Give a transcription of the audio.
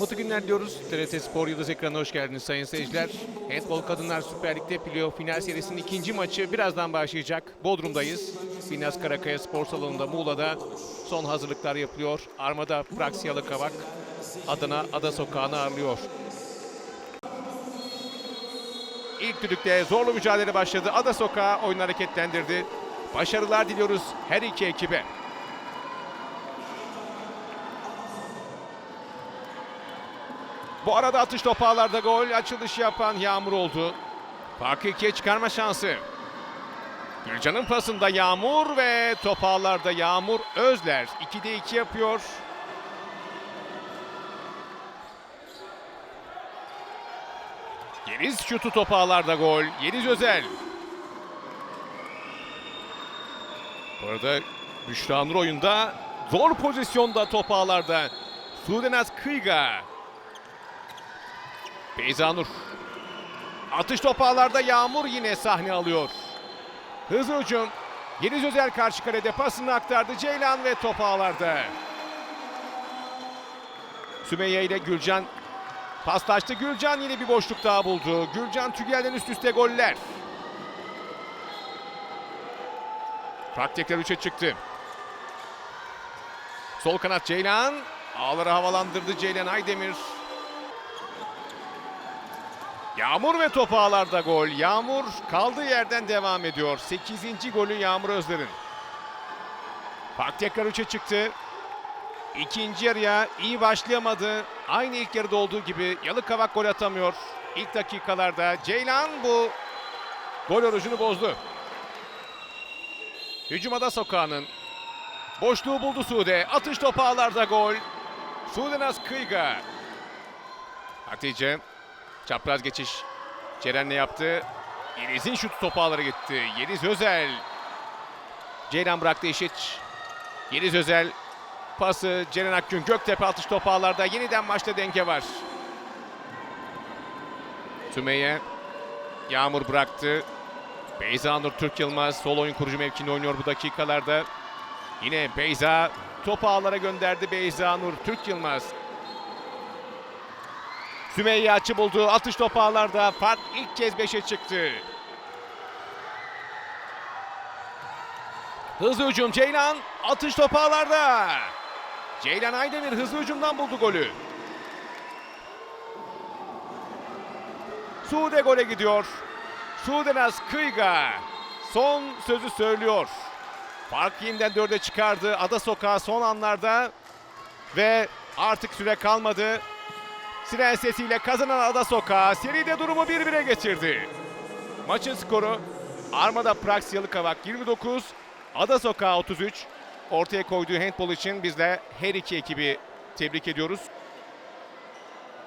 Mutlu günler diyoruz. TRT Spor Yıldız ekranına hoş geldiniz sayın seyirciler. Handball Kadınlar Süper Lig'de playoff final serisinin ikinci maçı birazdan başlayacak. Bodrum'dayız. Binnaz Karakaya Spor Salonu'nda Muğla'da son hazırlıklar yapılıyor. Armada Praksiyalı Kavak adına Ada Sokağı'nı ağırlıyor. İlk düdükte zorlu mücadele başladı. Ada Sokağı oyunu hareketlendirdi. Başarılar diliyoruz her iki ekibe. Bu arada atış topağlarda gol açılış yapan Yağmur oldu. Farkı ikiye çıkarma şansı. Gülcan'ın pasında Yağmur ve topağlarda Yağmur Özler 2'de 2 yapıyor. Yeliz şutu topağlarda gol. Yeliz Özel. Bu arada Büşra Nur oyunda zor pozisyonda topağlarda. Sudenaz Kıyga. Beyza Nur. Atış topağlarda Yağmur yine sahne alıyor. Hızlı hücum. Yeliz Özel karşı kalede pasını aktardı. Ceylan ve top ağlarda. Sümeyye ile Gülcan paslaştı. Gülcan yine bir boşluk daha buldu. Gülcan Tügel'den üst üste goller. Fark tekrar 3'e çıktı. Sol kanat Ceylan. Ağları havalandırdı Ceylan Aydemir. Yağmur ve top ağlarda gol. Yağmur kaldığı yerden devam ediyor. 8. golü Yağmur Özler'in. Fark tekrar 3'e çıktı. İkinci yarıya iyi başlayamadı. Aynı ilk yarıda olduğu gibi Yalıkavak gol atamıyor. İlk dakikalarda Ceylan bu gol orucunu bozdu. Hücumada sokağının boşluğu buldu Sude. Atış topu ağlarda gol. Sudenaz Kıyga. Hatice Çapraz geçiş. Ceren'le yaptı. Yeniz'in şutu topu ağlara gitti. Yeniz Özel. Ceylan bıraktı Eşiç. Yeniz Özel. Pası Ceren Akgün. Göktepe atış topu ağlarda. Yeniden maçta denge var. Sümeyye. Yağmur bıraktı. Beyza Nur Türk Yılmaz sol oyun kurucu mevkinde oynuyor bu dakikalarda. Yine Beyza topu ağlara gönderdi Beyza Nur Türk Yılmaz. Sümeyye açı buldu. Atış topu ağlarda. Fark ilk kez 5'e çıktı. Hızlı hücum Ceylan. Atış topu ağlarda. Ceylan Aydemir hızlı hücumdan buldu golü. Sude gole gidiyor. Sudenaz Kıyga son sözü söylüyor. Fark yeniden dörde çıkardı. Ada Sokağı son anlarda ve artık süre kalmadı. Siren sesiyle kazanan Ada Sokağı seride durumu 1-1'e getirdi. Maçın skoru Armada Prax Yalıkavak 29, Ada Sokağı 33. Ortaya koyduğu handball için biz de her iki ekibi tebrik ediyoruz.